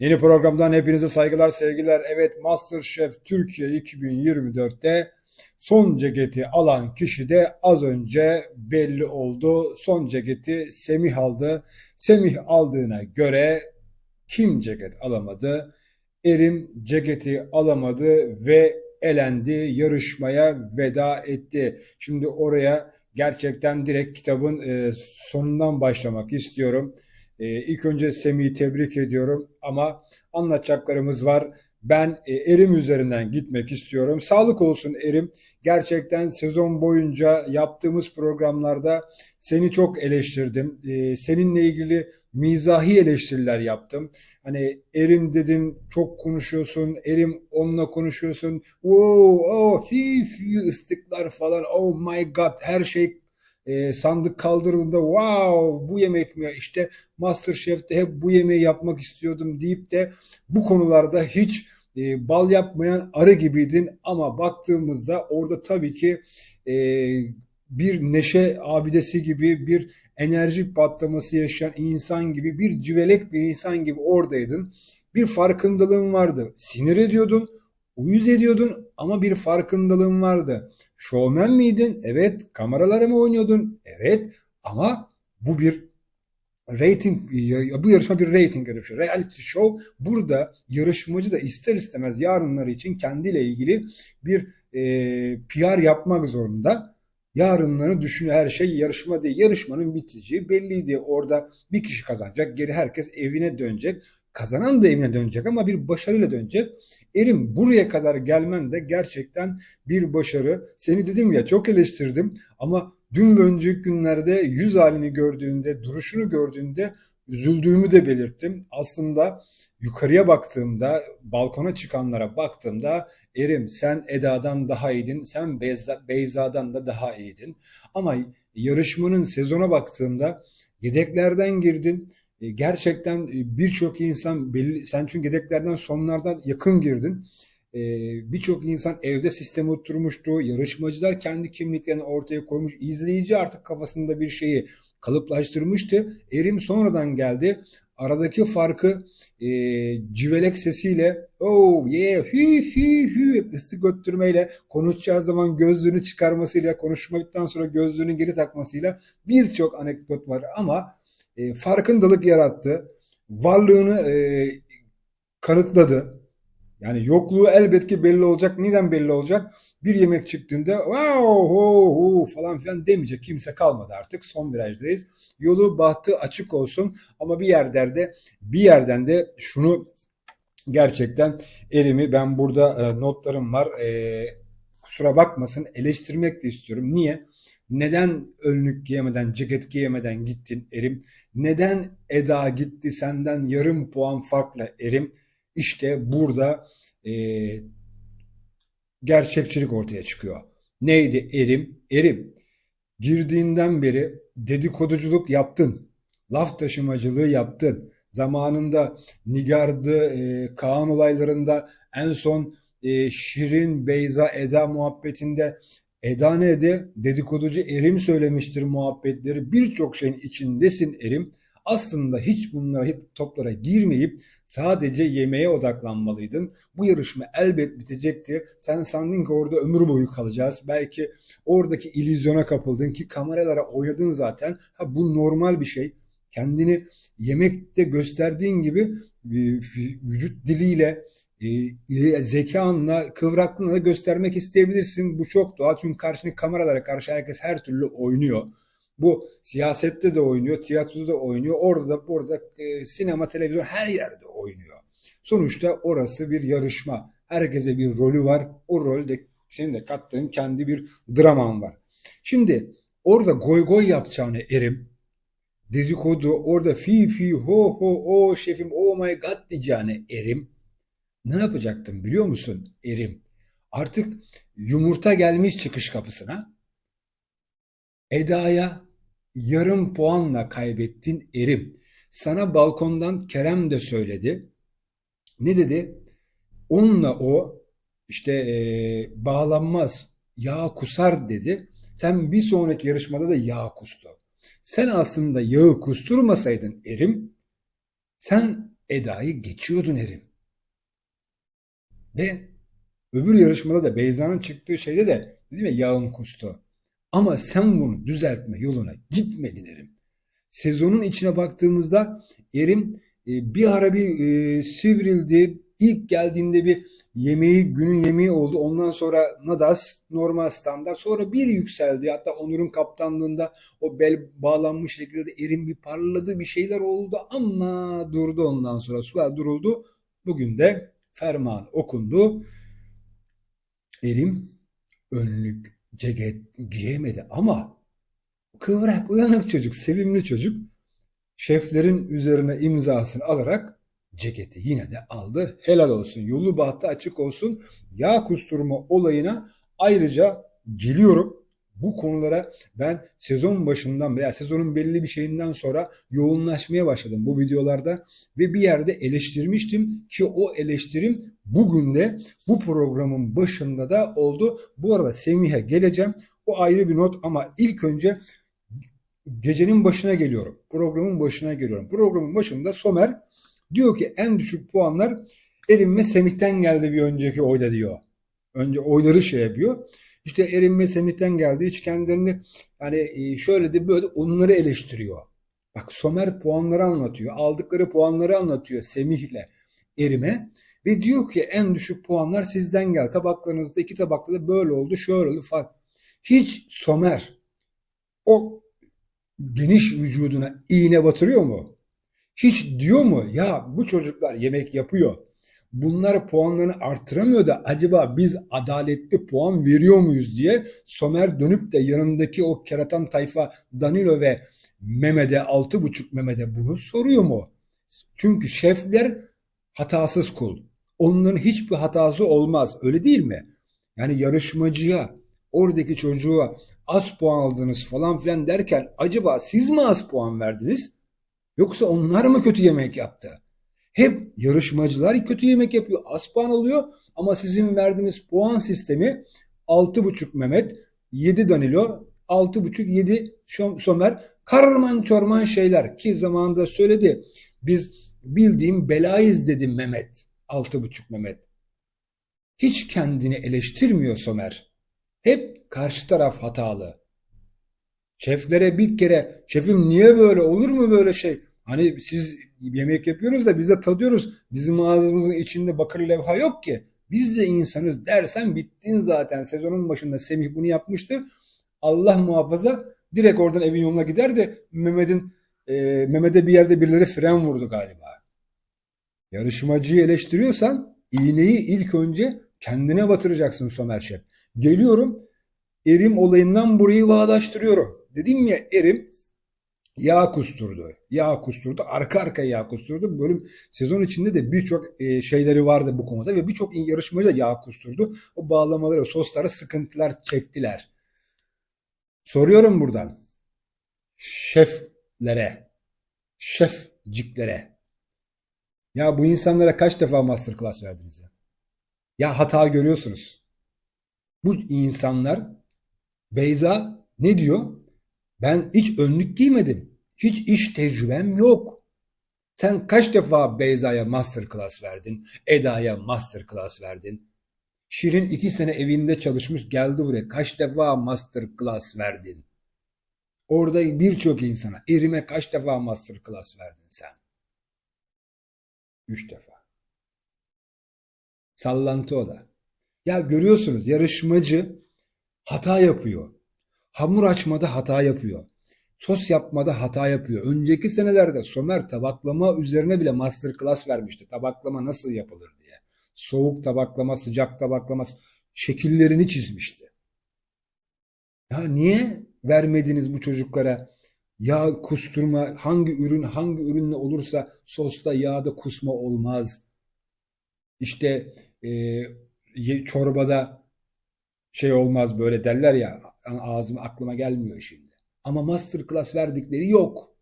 Yeni programdan hepinize saygılar, sevgiler. Evet, MasterChef Türkiye 2024'te son ceketi alan kişi de az önce belli oldu. Son ceketi Semih aldı. Semih aldığına göre kim ceket alamadı? Erim ceketi alamadı ve elendi, yarışmaya veda etti. Şimdi oraya gerçekten direkt kitabın e, sonundan başlamak istiyorum. E, ilk önce Semih'i tebrik ediyorum ama anlatacaklarımız var. Ben e, Erim üzerinden gitmek istiyorum. Sağlık olsun Erim. Gerçekten sezon boyunca yaptığımız programlarda seni çok eleştirdim. E, seninle ilgili mizahi eleştiriler yaptım. Hani Erim dedim çok konuşuyorsun, Erim onunla konuşuyorsun. Wow, oh, fi, ıslıklar falan. Oh my god, her şey e, sandık kaldırıldığında wow bu yemek mi işte MasterChef'te hep bu yemeği yapmak istiyordum deyip de bu konularda hiç e, bal yapmayan arı gibiydin ama baktığımızda orada tabii ki e, bir neşe abidesi gibi bir enerji patlaması yaşayan insan gibi bir civelek bir insan gibi oradaydın. Bir farkındalığın vardı. Sinir ediyordun Uyuz ediyordun ama bir farkındalığın vardı. Showman miydin? Evet. Kameralara mı oynuyordun? Evet. Ama bu bir rating, bu yarışma bir rating yarışı. Reality show. Burada yarışmacı da ister istemez yarınları için kendiyle ilgili bir e, PR yapmak zorunda. Yarınları düşünüyor her şey yarışma değil. Yarışmanın biteceği belliydi. Orada bir kişi kazanacak. Geri herkes evine dönecek. Kazanan da evine dönecek ama bir başarıyla dönecek. Erim buraya kadar gelmen de gerçekten bir başarı. Seni dedim ya çok eleştirdim ama dün ve önceki günlerde yüz halini gördüğünde, duruşunu gördüğünde üzüldüğümü de belirttim. Aslında yukarıya baktığımda, balkona çıkanlara baktığımda Erim sen Eda'dan daha iyiydin, sen Beyza, Beyza'dan da daha iyiydin. Ama yarışmanın sezona baktığımda yedeklerden girdin gerçekten e, birçok insan belli, sen çünkü yedeklerden sonlardan yakın girdin. E, birçok insan evde sistemi oturmuştu. Yarışmacılar kendi kimliklerini ortaya koymuş. İzleyici artık kafasında bir şeyi kalıplaştırmıştı. Erim sonradan geldi. Aradaki farkı e, civelek sesiyle oh yeah hü hü hü ıslık götürmeyle konuşacağı zaman gözlüğünü çıkarmasıyla konuşmadıktan sonra gözlüğünü geri takmasıyla birçok anekdot var ama e, farkındalık yarattı. Varlığını e, kanıtladı. Yani yokluğu elbet ki belli olacak. Neden belli olacak? Bir yemek çıktığında wow ho, ho, falan filan demeyecek kimse kalmadı artık. Son virajdayız. Yolu bahtı açık olsun ama bir yerlerde bir yerden de şunu gerçekten elimi ben burada e, notlarım var. E, kusura bakmasın eleştirmek de istiyorum. Niye? Neden önlük giyemeden, ceket giyemeden gittin Erim? Neden Eda gitti senden yarım puan farkla Erim? İşte burada e, gerçekçilik ortaya çıkıyor. Neydi Erim? Erim girdiğinden beri dedikoduculuk yaptın. Laf taşımacılığı yaptın. Zamanında Nigar'dı, e, Kaan olaylarında en son e, Şirin, Beyza, Eda muhabbetinde Edane'de dedikoducu Erim söylemiştir muhabbetleri birçok şeyin içindesin Erim. Aslında hiç bunlara hep toplara girmeyip sadece yemeğe odaklanmalıydın. Bu yarışma elbet bitecekti. Sen sandın ki orada ömür boyu kalacağız. Belki oradaki illüzyona kapıldın ki kameralara oynadın zaten. Ha bu normal bir şey. Kendini yemekte gösterdiğin gibi e, vücut diliyle e, zekanla, kıvraklığına da göstermek isteyebilirsin. Bu çok doğal çünkü karşındaki kameralara karşı herkes her türlü oynuyor. Bu siyasette de oynuyor, tiyatroda da oynuyor, orada da burada e, sinema, televizyon her yerde oynuyor. Sonuçta orası bir yarışma. Herkese bir rolü var. O rolde senin de kattığın kendi bir draman var. Şimdi orada goy goy yapacağını erim, dedikodu, orada fi fi ho ho o şefim oh my god diyeceğini erim, ne yapacaktım biliyor musun Erim? Artık yumurta gelmiş çıkış kapısına. Eda'ya yarım puanla kaybettin Erim. Sana balkondan Kerem de söyledi. Ne dedi? Onunla o işte e, bağlanmaz, yağ kusar dedi. Sen bir sonraki yarışmada da yağ kustu. Sen aslında yağı kusturmasaydın Erim, sen Eda'yı geçiyordun Erim. Ve öbür yarışmada da Beyza'nın çıktığı şeyde de dedim ya yağın kustu. Ama sen bunu düzeltme yoluna gitmedin Erim. Sezonun içine baktığımızda Erim e, bir ara bir e, sivrildi. İlk geldiğinde bir yemeği günün yemeği oldu. Ondan sonra Nadas normal standart. Sonra bir yükseldi. Hatta Onur'un kaptanlığında o bel bağlanmış şekilde Erim bir parladı bir şeyler oldu ama durdu ondan sonra. Sular duruldu. Bugün de ferman okundu. Erim önlük, ceket giyemedi ama kıvrak, uyanık çocuk, sevimli çocuk şeflerin üzerine imzasını alarak ceketi yine de aldı. Helal olsun. Yolu bahtı açık olsun. Yağ kusturma olayına ayrıca geliyorum. Bu konulara ben sezon başından veya sezonun belli bir şeyinden sonra yoğunlaşmaya başladım bu videolarda ve bir yerde eleştirmiştim ki o eleştirim bugün de bu programın başında da oldu. Bu arada Semih'e geleceğim. O ayrı bir not ama ilk önce gecenin başına geliyorum. Programın başına geliyorum. Programın başında Somer diyor ki en düşük puanlar Erim ve Semih'ten geldi bir önceki oyda diyor. Önce oyları şey yapıyor. İşte Erim ve Semih'ten geldi. Hiç kendilerini hani şöyle de böyle onları eleştiriyor. Bak Somer puanları anlatıyor. Aldıkları puanları anlatıyor Semih'le Erim'e. Ve diyor ki en düşük puanlar sizden geldi. Tabaklarınızda iki tabakta da böyle oldu, şöyle oldu falan. Hiç Somer o geniş vücuduna iğne batırıyor mu? Hiç diyor mu ya bu çocuklar yemek yapıyor. Bunlar puanlarını artıramıyor da acaba biz adaletli puan veriyor muyuz diye Somer dönüp de yanındaki o keratan tayfa Danilo ve Mehmet'e altı buçuk Mehmet'e bunu soruyor mu? Çünkü şefler hatasız kul. Onların hiçbir hatası olmaz. Öyle değil mi? Yani yarışmacıya, oradaki çocuğa az puan aldınız falan filan derken acaba siz mi az puan verdiniz? Yoksa onlar mı kötü yemek yaptı? Hep yarışmacılar kötü yemek yapıyor. Az puan alıyor ama sizin verdiğiniz puan sistemi 6,5 Mehmet, 7 Danilo, 6,5 7 Somer. Karman çorman şeyler ki zamanında söyledi. Biz bildiğim belayız dedim Mehmet. 6,5 Mehmet. Hiç kendini eleştirmiyor Somer. Hep karşı taraf hatalı. Şeflere bir kere şefim niye böyle olur mu böyle şey? Hani siz yemek yapıyoruz da biz de tadıyoruz. Bizim ağzımızın içinde bakır levha yok ki. Biz de insanız dersen bittin zaten. Sezonun başında Semih bunu yapmıştı. Allah muhafaza direkt oradan evin yoluna gider de Mehmet'in e, Mehmet'e bir yerde birileri fren vurdu galiba. Yarışmacıyı eleştiriyorsan iğneyi ilk önce kendine batıracaksın Somer Şef. Geliyorum erim olayından burayı bağdaştırıyorum. Dedim ya erim yağ kusturdu. Yağ kusturdu. Arka arkaya yağ kusturdu. Bölüm sezon içinde de birçok e, şeyleri vardı bu konuda ve birçok yarışmacı da yağ kusturdu. O bağlamaları, soslara sıkıntılar çektiler. Soruyorum buradan. Şeflere, şefciklere. Ya bu insanlara kaç defa masterclass verdiniz ya? Ya hata görüyorsunuz. Bu insanlar Beyza ne diyor? Ben hiç önlük giymedim. Hiç iş tecrübem yok. Sen kaç defa Beyza'ya masterclass verdin? Eda'ya masterclass verdin? Şirin iki sene evinde çalışmış geldi buraya. Kaç defa masterclass verdin? Orada birçok insana, erime kaç defa masterclass verdin sen? Üç defa. Sallantı o da. Ya görüyorsunuz yarışmacı hata yapıyor. Hamur açmada hata yapıyor. Sos yapmada hata yapıyor. Önceki senelerde Somer tabaklama üzerine bile masterclass vermişti. Tabaklama nasıl yapılır diye. Soğuk tabaklama, sıcak tabaklama şekillerini çizmişti. Ya niye vermediniz bu çocuklara yağ kusturma hangi ürün hangi ürünle olursa sosta yağda kusma olmaz. İşte e, çorbada şey olmaz böyle derler ya ağzım aklıma gelmiyor şimdi. Ama masterclass verdikleri yok.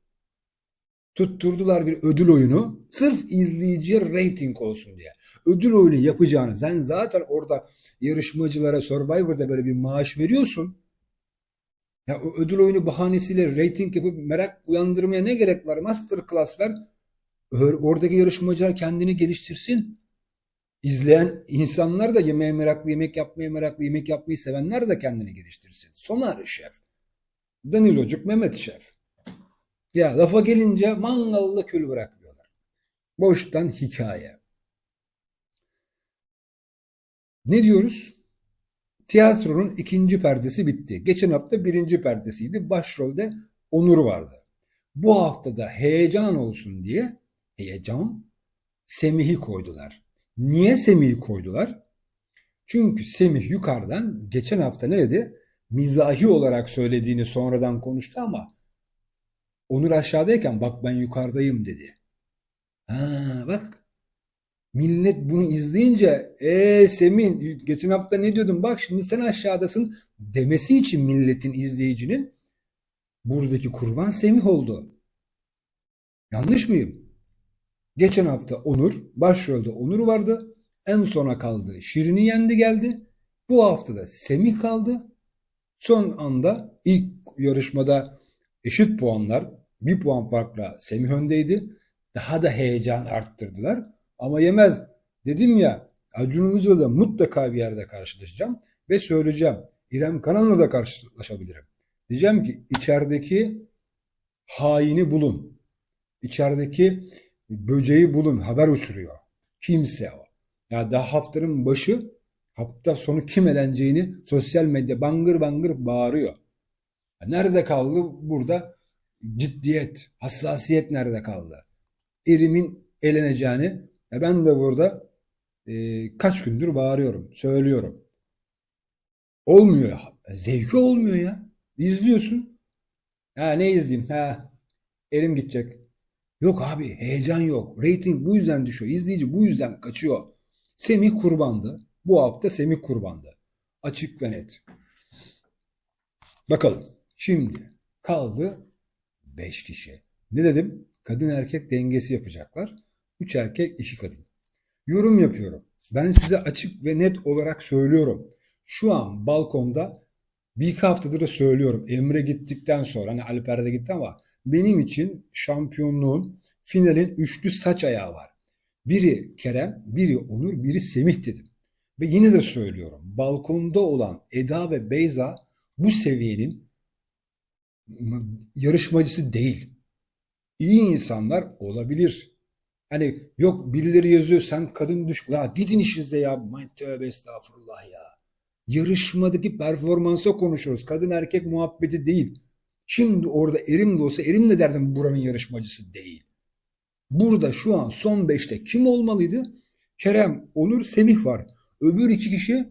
Tutturdular bir ödül oyunu sırf izleyiciye rating olsun diye. Ödül oyunu yapacağını sen zaten orada yarışmacılara Survivor'da böyle bir maaş veriyorsun. Ya o ödül oyunu bahanesiyle rating yapıp merak uyandırmaya ne gerek var? Masterclass ver. Ö- Oradaki yarışmacılar kendini geliştirsin. İzleyen insanlar da yemeğe meraklı, yemek yapmaya meraklı, yemek yapmayı sevenler de kendini geliştirsin. Soner Şef, Danilocuk, Mehmet Şef. Ya lafa gelince mangalda kül bırakmıyorlar. Boştan hikaye. Ne diyoruz? Tiyatronun ikinci perdesi bitti. Geçen hafta birinci perdesiydi. Başrolde Onur vardı. Bu haftada heyecan olsun diye heyecan Semih'i koydular. Niye Semih'i koydular? Çünkü Semih yukarıdan geçen hafta ne dedi? Mizahi olarak söylediğini sonradan konuştu ama Onur aşağıdayken bak ben yukarıdayım dedi. Ha bak millet bunu izleyince ee Semih geçen hafta ne diyordun bak şimdi sen aşağıdasın demesi için milletin izleyicinin buradaki kurban Semih oldu. Yanlış mıyım? Geçen hafta Onur, başrolde Onur vardı. En sona kaldı. Şirin'i yendi geldi. Bu hafta da Semih kaldı. Son anda ilk yarışmada eşit puanlar, bir puan farkla Semih öndeydi. Daha da heyecan arttırdılar. Ama yemez. Dedim ya Acun Ilıcalı'da mutlaka bir yerde karşılaşacağım ve söyleyeceğim. İrem Kanan'la da karşılaşabilirim. Diyeceğim ki içerideki haini bulun. İçerideki böceği bulun. Haber uçuruyor. Kimse o. Ya daha haftanın başı hafta sonu kim eleneceğini sosyal medya bangır bangır bağırıyor. Ya nerede kaldı burada ciddiyet, hassasiyet nerede kaldı? Erimin eleneceğini ya ben de burada e, kaç gündür bağırıyorum, söylüyorum. Olmuyor. Zevki olmuyor ya. İzliyorsun. Ha ne izleyeyim? Ha elim gidecek. Yok abi heyecan yok. Rating bu yüzden düşüyor. İzleyici bu yüzden kaçıyor. Semih kurbandı. Bu hafta Semih kurbandı. Açık ve net. Bakalım. Şimdi kaldı 5 kişi. Ne dedim? Kadın erkek dengesi yapacaklar. 3 erkek 2 kadın. Yorum yapıyorum. Ben size açık ve net olarak söylüyorum. Şu an balkonda bir iki haftadır da söylüyorum. Emre gittikten sonra hani Alper de gitti ama benim için şampiyonluğun finalin üçlü saç ayağı var. Biri Kerem, biri Onur, biri Semih dedim. Ve yine de söylüyorum. Balkonda olan Eda ve Beyza bu seviyenin yarışmacısı değil. İyi insanlar olabilir. Hani yok birileri yazıyor sen kadın düş... Ya gidin işinize ya. Tövbe estağfurullah ya. Yarışmadaki performansa konuşuyoruz. Kadın erkek muhabbeti değil. Şimdi orada Erim de olsa Erim de derdim buranın yarışmacısı değil. Burada şu an son beşte kim olmalıydı? Kerem, Onur, Semih var. Öbür iki kişi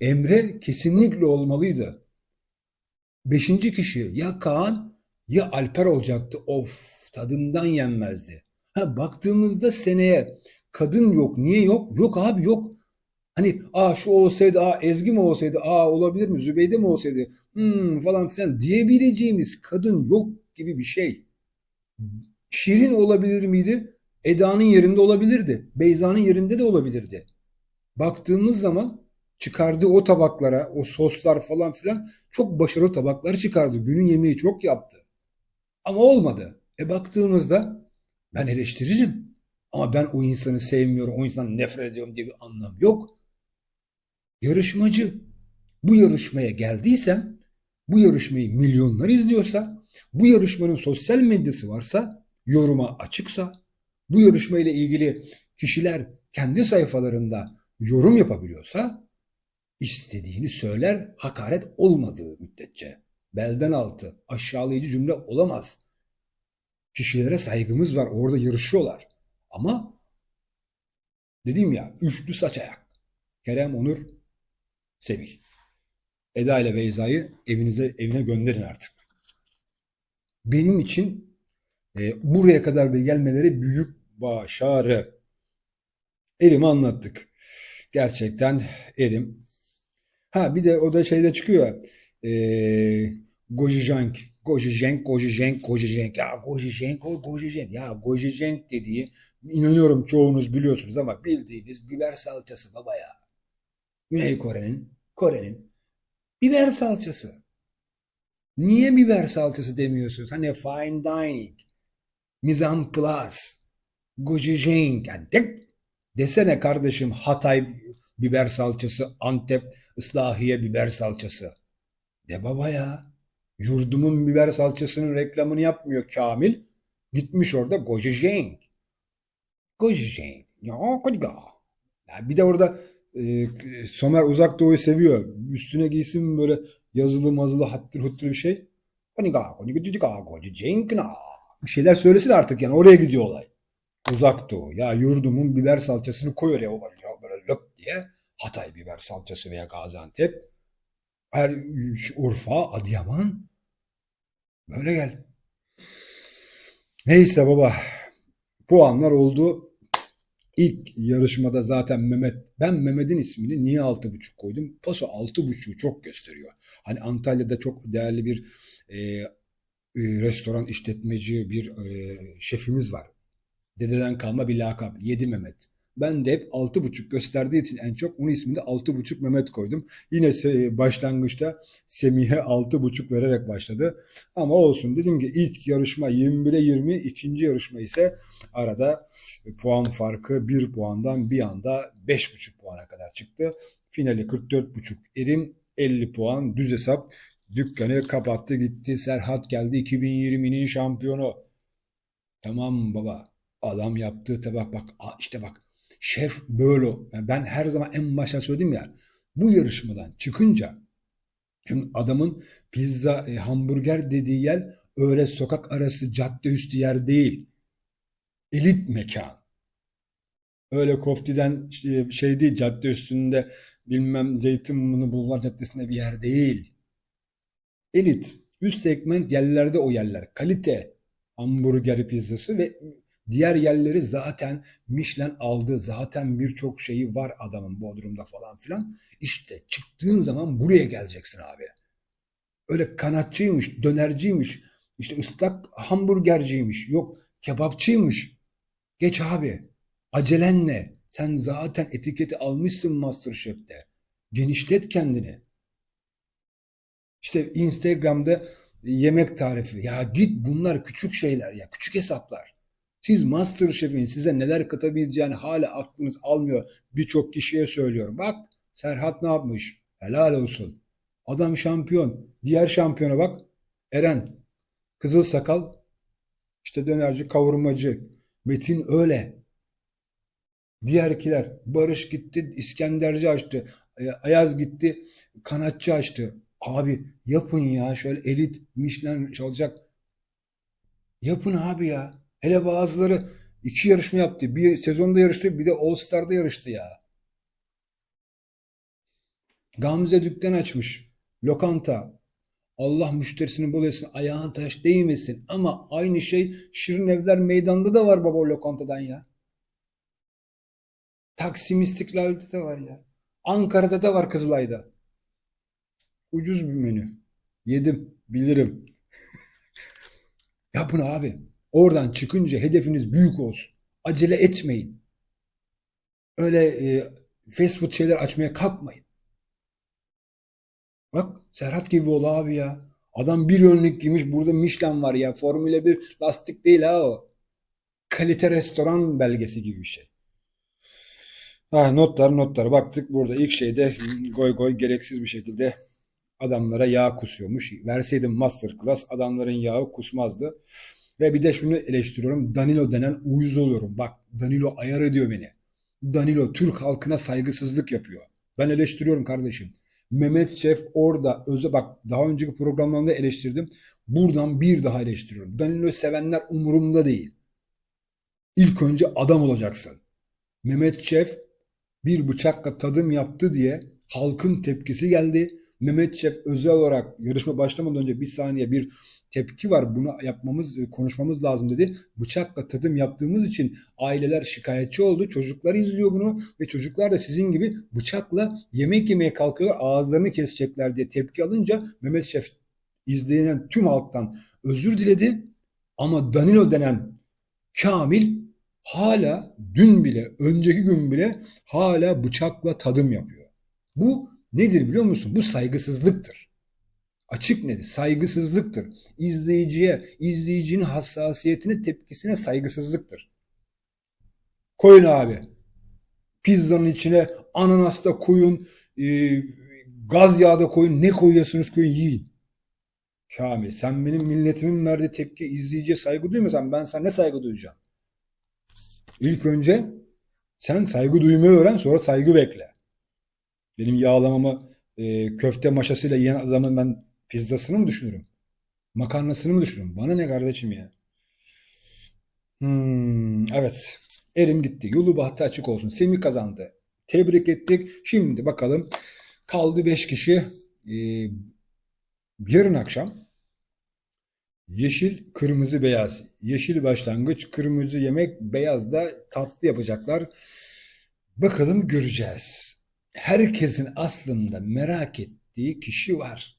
Emre kesinlikle olmalıydı. Beşinci kişi ya Kaan ya Alper olacaktı. Of tadından yenmezdi. Ha, baktığımızda seneye kadın yok. Niye yok? Yok abi yok. Hani aa şu olsaydı, aa Ezgi mi olsaydı, aa olabilir mi, Zübeyde mi olsaydı hmm, falan filan diyebileceğimiz kadın yok gibi bir şey. Şirin olabilir miydi? Eda'nın yerinde olabilirdi. Beyza'nın yerinde de olabilirdi. Baktığımız zaman çıkardığı o tabaklara, o soslar falan filan çok başarılı tabakları çıkardı. Günün yemeği çok yaptı. Ama olmadı. E baktığımızda ben eleştiririm. Ama ben o insanı sevmiyorum, o insandan nefret ediyorum diye bir anlam yok. Yarışmacı. Bu yarışmaya geldiysen, bu yarışmayı milyonlar izliyorsa, bu yarışmanın sosyal medyası varsa, yoruma açıksa, bu yarışmayla ilgili kişiler kendi sayfalarında yorum yapabiliyorsa, istediğini söyler, hakaret olmadığı müddetçe. Belden altı, aşağılayıcı cümle olamaz. Kişilere saygımız var, orada yarışıyorlar. Ama dediğim ya, üçlü saç ayak. Kerem, Onur, Semih. Eda ile Beyza'yı evinize evine gönderin artık. Benim için e, buraya kadar gelmeleri büyük başarı. Erim'i anlattık. Gerçekten Erim. Ha bir de o da şeyde çıkıyor. E, Gojijank. Gojijenk, Gojijenk, Gojijenk. Ya Gojijenk, Gojijenk. Ya Gojijenk dediği inanıyorum çoğunuz biliyorsunuz ama bildiğiniz biber salçası baba ya. Güney Kore'nin, Kore'nin biber salçası. Niye biber salçası demiyorsunuz? Hani fine dining, mise en place. Gojijenk. Yani de, desene kardeşim Hatay biber salçası, Antep ıslahiye biber salçası. De baba ya. Yurdumun biber salçasının reklamını yapmıyor Kamil. Gitmiş orada Gojijenk. Gojijenk. Ya. Ya bir de orada e, Somer Uzak Doğu'yu seviyor. Üstüne giysin böyle yazılı mazılı hattır huttur bir şey. Kodiga, kodiga, kodiga, gojijenk na. Bir şeyler söylesin artık yani oraya gidiyor olay. Uzak Doğu. Ya yurdumun biber salçasını koy oraya o ya böyle löp diye. Hatay biber salçası veya Gaziantep. Her Urfa, Adıyaman. Böyle gel. Neyse baba. Puanlar oldu. İlk yarışmada zaten Mehmet, ben Mehmet'in ismini niye 6.5 koydum? Paso 6.5'u çok gösteriyor. Hani Antalya'da çok değerli bir e, e, restoran işletmeci bir e, şefimiz var. Dededen kalma bir lakap. Yedi Mehmet. Ben de hep altı buçuk gösterdiği için en çok onun ismini de altı buçuk Mehmet koydum. Yine başlangıçta Semih'e altı buçuk vererek başladı. Ama olsun dedim ki ilk yarışma 21'e 20, ikinci yarışma ise arada puan farkı bir puandan bir anda beş buçuk puana kadar çıktı. Finali 44 buçuk erim 50 puan düz hesap dükkanı kapattı gitti. Serhat geldi 2020'nin şampiyonu. Tamam baba adam yaptığı tabak bak işte bak Şef böyle. Yani ben her zaman en başta söyledim ya. Bu yarışmadan çıkınca adamın pizza, e, hamburger dediği yer öyle sokak arası cadde üstü yer değil. Elit mekan. Öyle koftiden şey, şey değil cadde üstünde bilmem Zeytinburnu Bulvar Caddesi'nde bir yer değil. Elit. Üst segment yerlerde o yerler. Kalite hamburger pizzası ve Diğer yerleri zaten Michelin aldı. Zaten birçok şeyi var adamın Bodrum'da falan filan. İşte çıktığın zaman buraya geleceksin abi. Öyle kanatçıymış, dönerciymiş, işte ıslak hamburgerciymiş, yok kebapçıymış. Geç abi. Acelen ne? Sen zaten etiketi almışsın Masterchef'te. Genişlet kendini. İşte Instagram'da yemek tarifi. Ya git bunlar küçük şeyler ya. Küçük hesaplar. Siz Masterchef'in size neler katabileceğini hala aklınız almıyor. Birçok kişiye söylüyorum. Bak Serhat ne yapmış? Helal olsun. Adam şampiyon. Diğer şampiyona bak. Eren. Kızıl sakal. İşte dönerci, kavurmacı. Metin öyle. Diğerkiler. Barış gitti, İskenderci açtı. Ayaz gitti, kanatçı açtı. Abi yapın ya şöyle elit Michelin çalacak. Yapın abi ya. Hele bazıları iki yarışma yaptı. Bir sezonda yarıştı bir de All Star'da yarıştı ya. Gamze dükkan açmış. Lokanta. Allah müşterisini bol etsin. Ayağına taş değmesin. Ama aynı şey Şirin Evler Meydan'da da var baba lokantadan ya. Taksim İstiklal'de de var ya. Ankara'da da var Kızılay'da. Ucuz bir menü. Yedim. Bilirim. Yapın abi. Oradan çıkınca hedefiniz büyük olsun. Acele etmeyin. Öyle e, fast food şeyler açmaya kalkmayın. Bak Serhat gibi ol abi ya. Adam bir önlük giymiş burada Michelin var ya. Formula 1 lastik değil ha o. Kalite restoran belgesi gibi bir şey. Ha, notlar notlar baktık burada ilk şeyde goy goy gereksiz bir şekilde adamlara yağ kusuyormuş. Verseydim masterclass adamların yağı kusmazdı. Ve bir de şunu eleştiriyorum. Danilo denen uyuz oluyorum. Bak Danilo ayar ediyor beni. Danilo Türk halkına saygısızlık yapıyor. Ben eleştiriyorum kardeşim. Mehmet Şef orada öze bak daha önceki programlarında eleştirdim. Buradan bir daha eleştiriyorum. Danilo sevenler umurumda değil. İlk önce adam olacaksın. Mehmet Şef bir bıçakla tadım yaptı diye halkın tepkisi geldi. Mehmet Şef özel olarak yarışma başlamadan önce bir saniye bir tepki var. Bunu yapmamız, e, konuşmamız lazım dedi. Bıçakla tadım yaptığımız için aileler şikayetçi oldu. Çocuklar izliyor bunu ve çocuklar da sizin gibi bıçakla yemek yemeye kalkıyorlar. Ağızlarını kesecekler diye tepki alınca Mehmet Şef izleyen tüm halktan özür diledi. Ama Danilo denen Kamil hala dün bile, önceki gün bile hala bıçakla tadım yapıyor. Bu nedir biliyor musun? Bu saygısızlıktır. Açık nedir? Saygısızlıktır. İzleyiciye, izleyicinin hassasiyetine, tepkisine saygısızlıktır. Koyun abi. Pizzanın içine ananas da koyun, e, gaz yağı da koyun. Ne koyuyorsunuz koyun yiyin. Kamil sen benim milletimin verdiği tepki izleyiciye saygı duymasan ben sana ne saygı duyacağım? İlk önce sen saygı duymayı öğren sonra saygı bekle. Benim yağlamamı e, köfte maşasıyla yiyen adamın ben pizzasını mı düşünürüm? Makarnasını mı düşünürüm? Bana ne kardeşim ya? Hmm, evet. Elim gitti. Yolu bahtı açık olsun. Semih kazandı. Tebrik ettik. Şimdi bakalım. Kaldı 5 kişi. Ee, yarın akşam yeşil, kırmızı, beyaz. Yeşil başlangıç, kırmızı yemek, beyaz da tatlı yapacaklar. Bakalım göreceğiz. Herkesin aslında merak ettiği kişi var.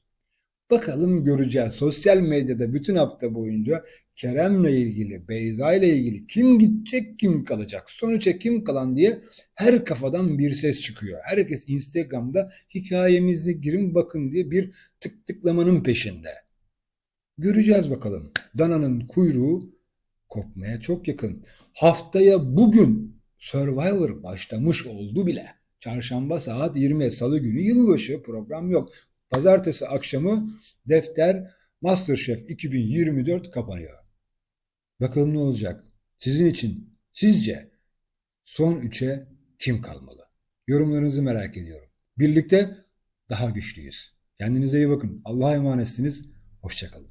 Bakalım göreceğiz. Sosyal medyada bütün hafta boyunca Kerem'le ilgili, Beyza ile ilgili kim gidecek, kim kalacak, sonuçta kim kalan diye her kafadan bir ses çıkıyor. Herkes Instagram'da hikayemizi girin bakın diye bir tık tıklamanın peşinde. Göreceğiz bakalım. Dana'nın kuyruğu kopmaya çok yakın. Haftaya bugün Survivor başlamış oldu bile. Çarşamba saat 20, Salı günü yılbaşı program yok. Pazartesi akşamı defter MasterChef 2024 kapanıyor. Bakalım ne olacak? Sizin için sizce son üçe kim kalmalı? Yorumlarınızı merak ediyorum. Birlikte daha güçlüyüz. Kendinize iyi bakın. Allah'a emanetsiniz. Hoşçakalın.